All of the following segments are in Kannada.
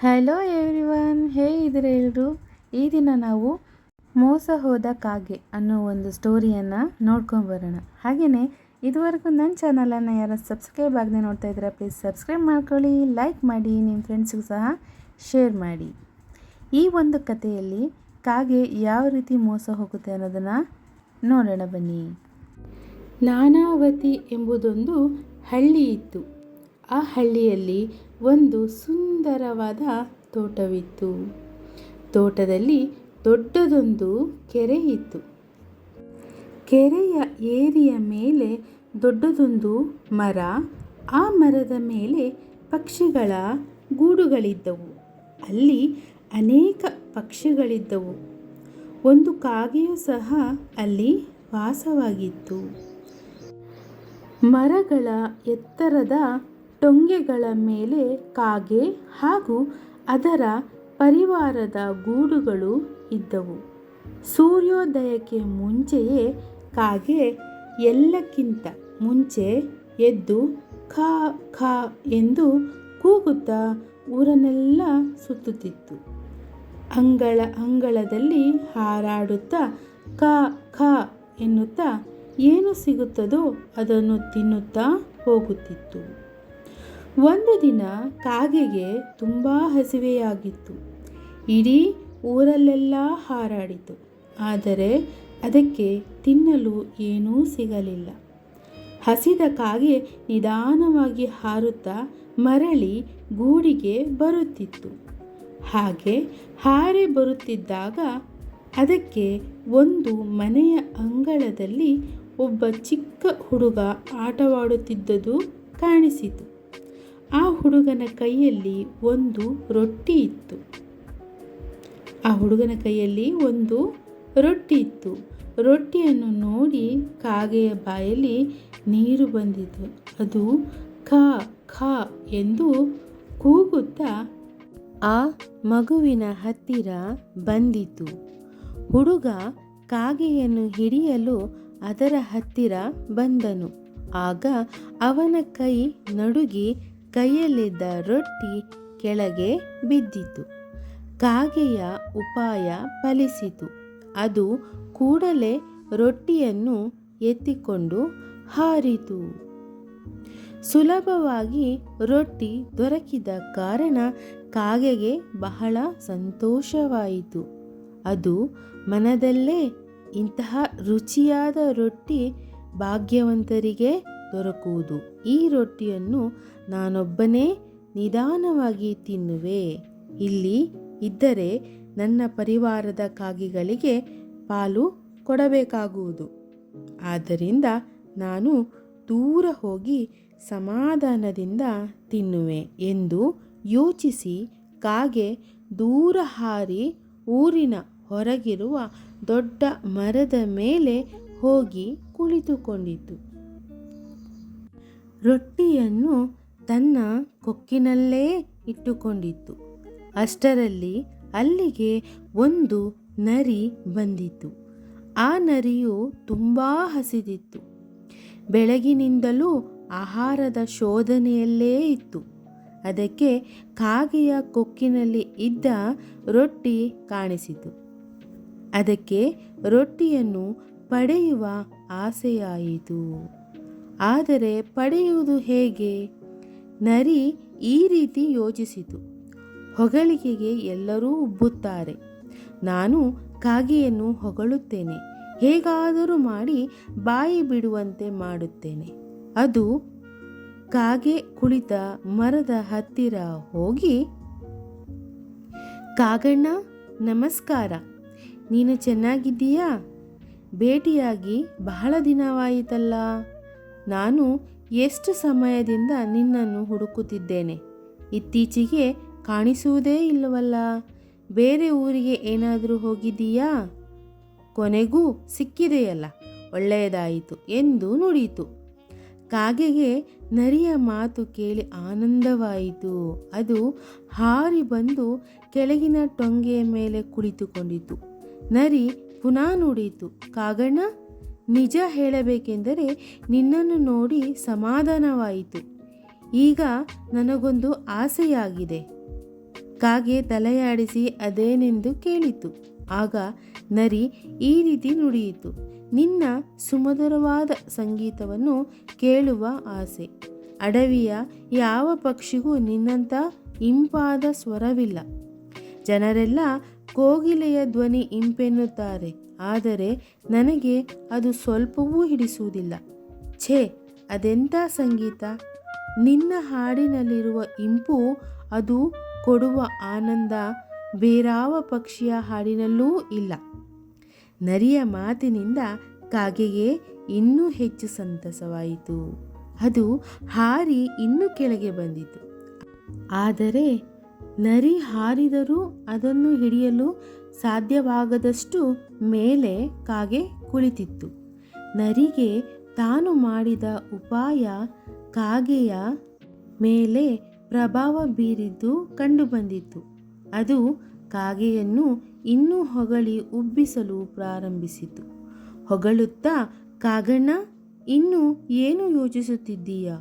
ಹಲೋ ಎವ್ರಿವನ್ ಹೇ ಇದ್ರೆ ಎಲ್ಲರೂ ಈ ದಿನ ನಾವು ಮೋಸ ಹೋದ ಕಾಗೆ ಅನ್ನೋ ಒಂದು ಸ್ಟೋರಿಯನ್ನು ನೋಡ್ಕೊಂಬರೋಣ ಹಾಗೆಯೇ ಇದುವರೆಗೂ ನನ್ನ ಚಾನಲನ್ನು ಯಾರು ಸಬ್ಸ್ಕ್ರೈಬ್ ಆಗದೆ ನೋಡ್ತಾ ಇದ್ದೀರಾ ಪ್ಲೀಸ್ ಸಬ್ಸ್ಕ್ರೈಬ್ ಮಾಡ್ಕೊಳ್ಳಿ ಲೈಕ್ ಮಾಡಿ ನಿಮ್ಮ ಫ್ರೆಂಡ್ಸ್ಗೂ ಸಹ ಶೇರ್ ಮಾಡಿ. ಈ ಒಂದು ಕಥೆಯಲ್ಲಿ ಕಾಗೆ ಯಾವ ರೀತಿ ಮೋಸ ಹೋಗುತ್ತೆ ಅನ್ನೋದನ್ನು ನೋಡೋಣ ಬನ್ನಿ. ನಾನಾವತಿ ಎಂಬುದೊಂದು ಹಳ್ಳಿ ಇತ್ತು. ಆ ಹಳ್ಳಿಯಲ್ಲಿ ಒಂದು ಸುಂದರವಾದ ತೋಟವಿತ್ತು. ತೋಟದಲ್ಲಿ ದೊಡ್ಡದೊಂದು ಕೆರೆ ಇತ್ತು. ಕೆರೆಯ ಏರಿಯ ಮೇಲೆ ದೊಡ್ಡದೊಂದು ಮರ, ಆ ಮರದ ಮೇಲೆ ಪಕ್ಷಿಗಳ ಗೂಡುಗಳಿದ್ದವು. ಅಲ್ಲಿ ಅನೇಕ ಪಕ್ಷಿಗಳಿದ್ದವು. ಒಂದು ಕಾಗೆಯೂ ಸಹ ಅಲ್ಲಿ ವಾಸವಾಗಿತ್ತು. ಮರಗಳ ಎತ್ತರದ ಟೊಂಗೆಗಳ ಮೇಲೆ ಕಾಗೆ ಹಾಗೂ ಅದರ ಪರಿವಾರದ ಗೂಡುಗಳು ಇದ್ದವು. ಸೂರ್ಯೋದಯಕ್ಕೆ ಮುಂಚೆಯೇ ಕಾಗೆ ಎಲ್ಲಕ್ಕಿಂತ ಮುಂಚೆ ಎದ್ದು ಖಾ ಖಾ ಎಂದು ಕೂಗುತ್ತಾ ಊರನ್ನೆಲ್ಲ ಸುತ್ತುತ್ತಿತ್ತು. ಅಂಗಳ ಅಂಗಳದಲ್ಲಿ ಹಾರಾಡುತ್ತಾ ಕ ಖ ಎನ್ನುತ್ತಾ ಏನು ಸಿಗುತ್ತದೋ ಅದನ್ನು ತಿನ್ನುತ್ತಾ ಹೋಗುತ್ತಿತ್ತು. ಒಂದು ದಿನ ಕಾಗೆಗೆ ತುಂಬ ಹಸಿವೆಯಾಗಿತ್ತು. ಇಡೀ ಊರಲ್ಲೆಲ್ಲ ಹಾರಾಡಿತು. ಆದರೆ ಅದಕ್ಕೆ ತಿನ್ನಲು ಏನೂ ಸಿಗಲಿಲ್ಲ. ಹಸಿದ ಕಾಗೆ ನಿಧಾನವಾಗಿ ಹಾರುತ್ತಾ ಮರಳಿ ಗೂಡಿಗೆ ಬರುತ್ತಿತ್ತು. ಹಾಗೆ ಹಾರಿ ಬರುತ್ತಿದ್ದಾಗ ಅದಕ್ಕೆ ಒಂದು ಮನೆಯ ಅಂಗಳದಲ್ಲಿ ಒಬ್ಬ ಚಿಕ್ಕ ಹುಡುಗ ಆಟವಾಡುತ್ತಿದ್ದುದು ಕಾಣಿಸಿತು. ಆ ಹುಡುಗನ ಕೈಯಲ್ಲಿ ಒಂದು ರೊಟ್ಟಿ ಇತ್ತು. ಆ ಹುಡುಗನ ಕೈಯಲ್ಲಿ ಒಂದು ರೊಟ್ಟಿ ಇತ್ತು. ರೊಟ್ಟಿಯನ್ನು ನೋಡಿ ಕಾಗೆಯ ಬಾಯಲ್ಲಿ ನೀರು ಬಂದಿತು. ಅದು ಖ ಖ ಎಂದು ಕೂಗುತ್ತಾ ಆ ಮಗುವಿನ ಹತ್ತಿರ ಬಂದಿತು. ಹುಡುಗ ಕಾಗೆಯನ್ನು ಹಿಡಿಯಲು ಅದರ ಹತ್ತಿರ ಬಂದನು. ಆಗ ಅವನ ಕೈ ನಡುಗಿ ಕೈಯಲ್ಲಿದ್ದ ರೊಟ್ಟಿ ಕೆಳಗೆ ಬಿದ್ದಿತು. ಕಾಗೆಯ ಉಪಾಯ ಫಲಿಸಿತು. ಅದು ಕೂಡಲೇ ರೊಟ್ಟಿಯನ್ನು ಎತ್ತಿಕೊಂಡು ಹಾರಿತು. ಸುಲಭವಾಗಿ ರೊಟ್ಟಿ ದೊರಕಿದ ಕಾರಣ ಕಾಗೆಗೆ ಬಹಳ ಸಂತೋಷವಾಯಿತು. ಅದು ಮನದಲ್ಲೇ ಇಂತಹ ರುಚಿಯಾದ ರೊಟ್ಟಿ ಭಾಗ್ಯವಂತರಿಗೆ ದೊರಕುವುದು. ಈ ರೊಟ್ಟಿಯನ್ನು ನಾನೊಬ್ಬನೇ ನಿಧಾನವಾಗಿ ತಿನ್ನುವೆ. ಇಲ್ಲಿ ಇದ್ದರೆ ನನ್ನ ಪರಿವಾರದ ಕಾಗಿಗಳಿಗೆ ಪಾಲು ಕೊಡಬೇಕಾಗುವುದು. ಆದ್ದರಿಂದ ನಾನು ದೂರ ಹೋಗಿ ಸಮಾಧಾನದಿಂದ ತಿನ್ನುವೆ ಎಂದು ಯೋಚಿಸಿ ಕಾಗೆ ದೂರ ಹಾರಿ ಊರಿನ ಹೊರಗಿರುವ ದೊಡ್ಡ ಮರದ ಮೇಲೆ ಹೋಗಿ ಕುಳಿತುಕೊಂಡಿತು. ರೊಟ್ಟಿಯನ್ನು ತನ್ನ ಕೊಕ್ಕಿನಲ್ಲೇ ಇಟ್ಟುಕೊಂಡಿತ್ತು. ಅಷ್ಟರಲ್ಲಿ ಅಲ್ಲಿಗೆ ಒಂದು ನರಿ ಬಂದಿತು ಆ ನರಿಯು ತುಂಬ ಹಸಿದಿತ್ತು. ಬೆಳಗಿನಿಂದಲೂ ಆಹಾರದ ಶೋಧನೆಯಲ್ಲೇ ಇತ್ತು. ಅದಕ್ಕೆ ಕಾಗೆಯ ಕೊಕ್ಕಿನಲ್ಲಿ ಇದ್ದ ರೊಟ್ಟಿ ಕಾಣಿಸಿತು. ಅದಕ್ಕೆ ರೊಟ್ಟಿಯನ್ನು ಪಡೆಯುವ ಆಸೆಯಾಯಿತು. ಆದರೆ ಪಡೆಯುವುದು ಹೇಗೆ? ನರಿ ಈ ರೀತಿ ಯೋಚಿಸಿತು. ಹೊಗಳಿಕೆಗೆ ಎಲ್ಲರೂ ಉಬ್ಬುತ್ತಾರೆ. ನಾನು ಕಾಗೆಯನ್ನು ಹೊಗಳುತ್ತೇನೆ. ಹೇಗಾದರೂ ಮಾಡಿ ಬಾಯಿ ಬಿಡುವಂತೆ ಮಾಡುತ್ತೇನೆ. ಅದು ಕಾಗೆ ಕುಳಿತ ಮರದ ಹತ್ತಿರ ಹೋಗಿ, ಕಾಗಣ್ಣ, ನಮಸ್ಕಾರ. ನೀನು ಚೆನ್ನಾಗಿದ್ದೀಯಾ? ಭೇಟಿಯಾಗಿ ಬಹಳ ದಿನವಾಯಿತಲ್ಲ? ನಾನು ಎಷ್ಟು ಸಮಯದಿಂದ ನಿನ್ನನ್ನು ಹುಡುಕುತ್ತಿದ್ದೇನೆ? ಇತ್ತೀಚೆಗೆ ಕಾಣಿಸುವುದೇ ಇಲ್ಲವಲ್ಲ. ಬೇರೆ ಊರಿಗೆ ಏನಾದರೂ ಹೋಗಿದ್ದೀಯಾ? ಕೊನೆಗೂ ಸಿಕ್ಕಿದೆಯಲ್ಲ, ಒಳ್ಳೆಯದಾಯಿತು ಎಂದು ನುಡಿಯಿತು. ಕಾಗೆಗೆ ನರಿಯ ಮಾತು ಕೇಳಿ ಆನಂದವಾಯಿತು. ಅದು ಹಾರಿ ಬಂದು ಕೆಳಗಿನ ಟೊಂಗೆಯ ಮೇಲೆ ಕುಳಿತುಕೊಂಡಿತು. ನರಿ ಪುನಃ ನುಡಿಯಿತು, ಕಾಗಣ್ಣ? ನಿಜ ಹೇಳಬೇಕೆಂದರೆ ನಿನ್ನನ್ನು ನೋಡಿ ಸಮಾಧಾನವಾಯಿತು. ಈಗ ನನಗೊಂದು ಆಸೆಯಾಗಿದೆ. ಕಾಗೆ ತಲೆಯಾಡಿಸಿ ಅದೇನೆಂದು ಕೇಳಿತು. ಆಗ ನರಿ ಈ ರೀತಿ ನುಡಿಯಿತು. ನಿನ್ನ ಸುಮಧುರವಾದ ಸಂಗೀತವನ್ನು ಕೇಳುವ ಆಸೆ. ಅಡವಿಯ ಯಾವ ಪಕ್ಷಿಗೂ ನಿನ್ನಂಥ ಇಂಪಾದ ಸ್ವರವಿಲ್ಲ. ಜನರೆಲ್ಲ ಕೋಗಿಲೆಯ ಧ್ವನಿ ಇಂಪೆನ್ನುತ್ತಾರೆ. ಆದರೆ ನನಗೆ ಅದು ಸ್ವಲ್ಪವೂ ಹಿಡಿಸುವುದಿಲ್ಲ. ಛೇ ಅದೆಂಥ ಸಂಗೀತ? ನಿನ್ನ ಹಾಡಿನಲ್ಲಿರುವ ಇಂಪು ಅದು ಕೊಡುವ ಆನಂದ ಬೇರಾವ ಪಕ್ಷಿಯ ಹಾಡಿನಲ್ಲೂ ಇಲ್ಲ. ನರಿಯ ಮಾತಿನಿಂದ ಕಾಗೆಗೆ ಇನ್ನೂ ಹೆಚ್ಚು ಸಂತಸವಾಯಿತು. ಅದು ಹಾರಿ ಇನ್ನೂ ಕೆಳಗೆ ಬಂದಿತು. ಆದರೆ ನರಿ ಹಾರಿದರೂ ಅದನ್ನು ಹಿಡಿಯಲು ಸಾಧ್ಯವಾಗದಷ್ಟು ಮೇಲೆ ಕಾಗೆ ಕುಳಿತಿತ್ತು. ನರಿಗೆ ತಾನು ಮಾಡಿದ ಉಪಾಯ ಕಾಗೆಯ ಮೇಲೆ ಪ್ರಭಾವ ಬೀರಿದ್ದು ಕಂಡುಬಂದಿತ್ತು. ಅದು ಕಾಗೆಯನ್ನು ಇನ್ನೂ ಹೊಗಳಿ ಉಬ್ಬಿಸಲು ಪ್ರಾರಂಭಿಸಿತು. ಹೊಗಳುತ್ತಾ, ಕಾಗಣ್ಣ, ಇನ್ನು ಏನು ಯೋಚಿಸುತ್ತಿದ್ದೀಯ?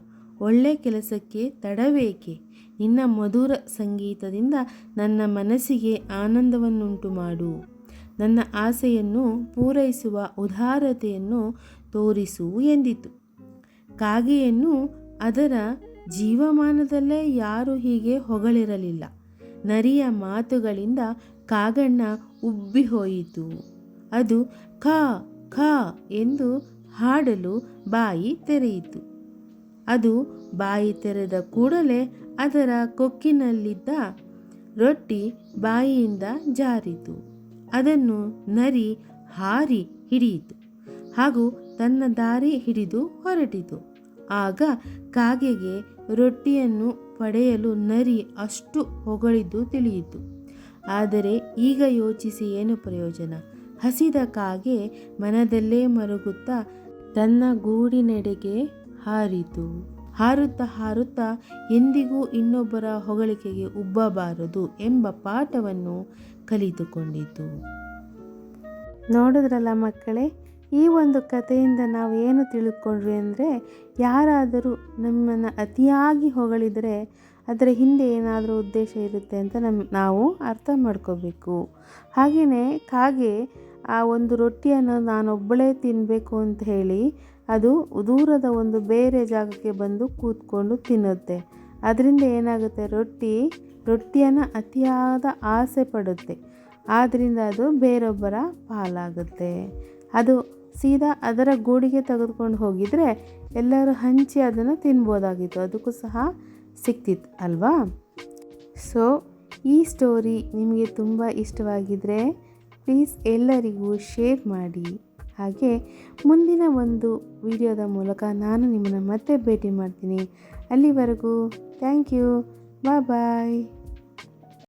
ಒಳ್ಳೆ ಕೆಲಸಕ್ಕೆ ತಡವೇಕೆ? ನಿನ್ನ ಮಧುರ ಸಂಗೀತದಿಂದ ನನ್ನ ಮನಸ್ಸಿಗೆ ಆನಂದವನ್ನುಂಟು ಮಾಡು. ನನ್ನ ಆಸೆಯನ್ನು ಪೂರೈಸುವ ಉದಾರತೆಯನ್ನು ತೋರಿಸು ಎಂದಿತು. ಕಾಗೆಯನ್ನು ಅದರ ಜೀವಮಾನದಲ್ಲೇ ಯಾರು ಹೀಗೆ ಹೊಗಳಿರಲಿಲ್ಲ. ನರಿಯ ಮಾತುಗಳಿಂದ ಕಾಗಣ್ಣ ಉಬ್ಬಿ ಹೋಯಿತು ಅದು ಖ ಖ ಎಂದು ಹಾಡಲು ಬಾಯಿ ತೆರೆಯಿತು. ಅದು ಬಾಯಿ ತೆರೆದ ಕೂಡಲೇ ಅದರ ಕೊಕ್ಕಿನಲ್ಲಿದ್ದ ರೊಟ್ಟಿ ಬಾಯಿಯಿಂದ ಜಾರಿತು. ಅದನ್ನು ನರಿ, ಹಾರಿ ಹಿಡಿಯಿತು. ಹಾಗೂ ತನ್ನ ದಾರಿ ಹಿಡಿದು ಹೊರಟಿತು. ಆಗ ಕಾಗೆಗೆ ರೊಟ್ಟಿಯನ್ನು ಪಡೆಯಲು ನರಿ ಅಷ್ಟು ಹೊಗಳಿದ್ದು ತಿಳಿಯಿತು. ಆದರೆ ಈಗ ಯೋಚಿಸಿ ಏನು ಪ್ರಯೋಜನ? ಹಸಿದ ಕಾಗೆ ಮನದಲ್ಲೇ ಮರುಗುತ್ತಾ ತನ್ನ ಗೂಡಿನೆಡೆಗೆ ಹಾರಿತು. ಹಾರುತ್ತಾ ಹಾರುತ್ತಾ ಎಂದಿಗೂ ಇನ್ನೊಬ್ಬರ ಹೊಗಳಿಕೆಗೆ ಉಬ್ಬಬಾರದು ಎಂಬ ಪಾಠವನ್ನು ಕಲಿತುಕೊಂಡಿತು. ನೋಡಿದ್ರಲ್ಲ ಮಕ್ಕಳೇ, ಈ ಒಂದು ಕಥೆಯಿಂದ ನಾವು ಏನು ತಿಳ್ಕೊಂಡ್ವಿ ಅಂದರೆ, ಯಾರಾದರೂ ನಮ್ಮನ್ನು ಅತಿಯಾಗಿ ಹೊಗಳಿದರೆ ಅದರ ಹಿಂದೆ ಏನಾದರೂ ಉದ್ದೇಶ ಇರುತ್ತೆ ಅಂತ ನಮ್ಮ ನಾವು ಅರ್ಥ ಮಾಡ್ಕೋಬೇಕು. ಹಾಗೆಯೇ ಕಾಗೆ ಆ ಒಂದು ರೊಟ್ಟಿಯನ್ನು ನಾನೊಬ್ಬಳೇ ತಿನ್ನಬೇಕು ಅಂತ ಹೇಳಿ ಅದು ದೂರದ ಒಂದು ಬೇರೆ ಜಾಗಕ್ಕೆ ಬಂದು ಕೂತ್ಕೊಂಡು ತಿನ್ನುತ್ತೆ. ಅದರಿಂದ ಏನಾಗುತ್ತೆ? ರೊಟ್ಟಿ, ರೊಟ್ಟಿಯನ್ನು ಅತಿಯಾದ ಆಸೆ ಪಡುತ್ತೆ. ಆದ್ದರಿಂದ ಅದು ಬೇರೊಬ್ಬರ ಪಾಲಾಗುತ್ತೆ. ಅದು ಸೀದಾ ಅದರ ಗೂಡಿಗೆ ತೆಗೆದುಕೊಂಡು ಹೋಗಿದರೆ ಎಲ್ಲರೂ ಹಂಚಿ ಅದನ್ನು ತಿನ್ಬೋದಾಗಿತ್ತು. ಅದಕ್ಕೂ ಸಹ ಸಿಕ್ತಿತ್ತು, ಅಲ್ವಾ? ಸೊ ಈ ಸ್ಟೋರಿ ನಿಮಗೆ ತುಂಬ ಇಷ್ಟವಾಗಿದ್ದರೆ ಪ್ಲೀಸ್ ಎಲ್ಲರಿಗೂ ಶೇರ್ ಮಾಡಿ. ಹಾಗೆ ಮುಂದಿನ ಒಂದು ವಿಡಿಯೋದ ಮೂಲಕ ನಾನು ನಿಮ್ಮನ್ನು ಮತ್ತೆ ಭೇಟಿ ಮಾಡ್ತೀನಿ. ಅಲ್ಲಿವರೆಗೂ ಥ್ಯಾಂಕ್ ಯು ಬಾಯ್ ಬಾಯ್